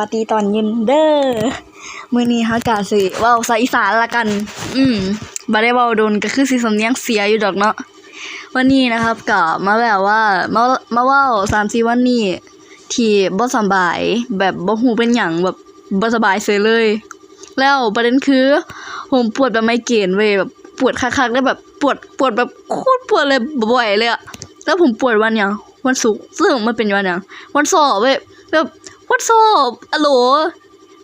วัสดีตอนเย็นเด้อมื้อนี้ฮากะสิว้าภาษาอีสานละกัน อืมบ่ได้เว้าโดนก็คือสิสำเนียงเสียอยู่ดอกเนาะ วันนี้นะครับก็มาแบบว่ามามาเว้า3-4วันนี้ที่บ่สบาย แบบบ่ฮู้เป็นหยังแบบบ่สบายเฉยเลย แล้วประเด็นคือผมปวดแบบไมเกรนเว้ยแบบปวดคักๆได้แบบปวดปวดแบบโคตรปวดเลยบ่อยเลยอะแล้วผมปวดวันหยังวันศุกร์ซึ่งมันเป็นวันหยังวันสอบเว้ยแบบ วันสอบอะโหล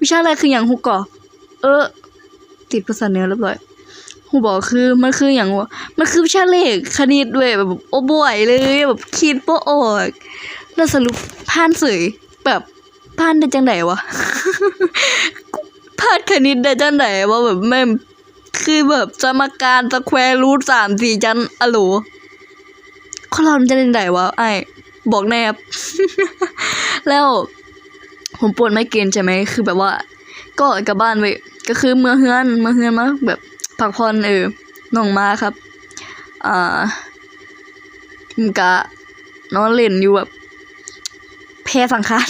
วิชาอะไรคือหยังฮูก่อเออ ติดภาษาเนือเรียบร้อยฮูบอกคือมันคือหยังวะมันคือวิชาเลขคณิตเว้ยแบบโอ้บ่อยเลยแบบคิดบ่ออกแล้วสรุปผ่านเสยแบบผ่านได้จังไดวะพลาดคณิตได้จังไหนว่าแบบแม่คือแบบสมการสแควร์รูทสามสี่จันอะโหลคนเรามันจะได้ไหนวะไอ้บอกแนบแล้ว ผมปวดไม่เกณฑ์ใช่ไหมคือแบบว่า ก็กลับบ้านไปก็คือเมื่อเฮือนเมื่อเฮือนมาแบบพักผ่อนเออน้องมาครับ อ่าผมกะนอนเล่นอยู่แบบแพ้สังขาร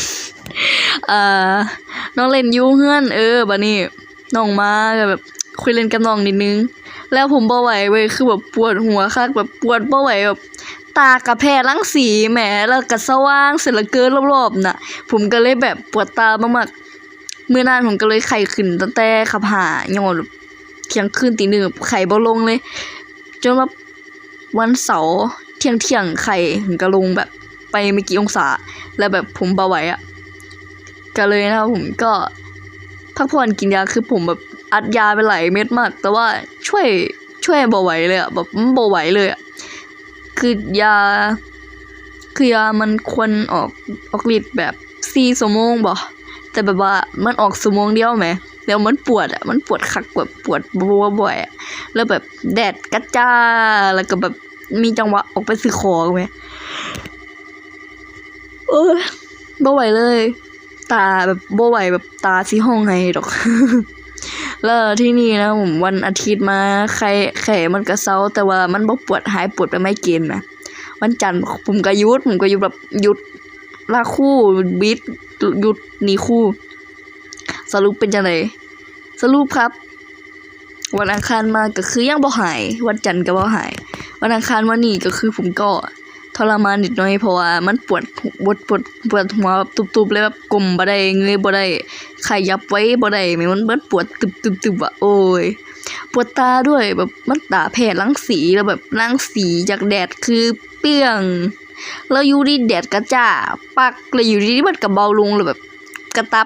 อ่อน้องเล่นอยูเฮือน เออบัดนี้น้องมาแบบคุยเล่นกับน้องนิดนึง แล้วผมบ่ไหวเว้ยคือแบบปวดหัวคักแบบปวดบ่ไหวแบบ ตากระแพรังสีแหมแล้วก็สว่างเสร็จแล้วเกินรอบๆน่ะ ผมก็เลยแบบปวดตามากๆมื้อนั้นผมก็เลยไข้ขึ้นตั้งแต่ขับหาย้อนเที่ยงคืนตีหนึ่งไข้บ่ลงเลย จนว่าวันเสาร์เที่ยงเที่ยงๆไข้ผมก็ลงแบบไปไม่กี่องศา แล้วแบบผมเบ่ไหวอะก็เลยนะครับผมก็พักผ่อนกินยาคือผมแบบอัดยาไปหลายเม็ดมาก แต่ว่าช่วยช่วยเบ่ไหวเลยอะแบบมันบ่ไหวเลยอะ คือยา คือยามันควรออกออกฤทธิ์แบบสี่ชั่วโมงบ่แต่แบบว่ามันออกชั่วโมงเดียวแหมแล้วมันปวดอะมันปวดคักแบบปวดบัวบ่อยอะแล้วแบบแดดกระจ้าแล้วก็แบบมีจังหวะออกไปซื้อของไหมโอ้ยบ่ไหวเลย ตาแบบบ่ไหวแบบตาสีห้องไงดอก แล้วที่นี่นะผมวันอาทิตย์มาไข้ไข้มันก็เซาแต่ว่ามันบ่ปวดหายปวดไปไม่กณฑ์นะวันจันทร์ผมก็ยุดผมก็ยุดแบบหยุดลาคู่บิดหยุดหนีคู่ สรุปเป็นจังไดสรุปครับ วันอังคารมาก็คือยังบ่หาย วันจันทร์ก็บ่หาย วันอังคารวันนี้ก็คือผมก็ ทรมานนิดหน่อยเพราะว่ามันปวดปวดปวดปวดหัวแบบตุบๆเลยแบบกลมบ่ได้เงยบ่ได้ขยับไว้บ่ได้แม่งมันมันปวดตึบๆๆอะโอ้ยปวดตาด้วยแบบมันตาแพ้รังสีแล้วแบบรังสีจากแดดคือเปรี้ยง แล้วอยู่ดีแดดกระจ้าปักแล้วอยู่ดีมันก็เบาลงแล้วแบบกระตับ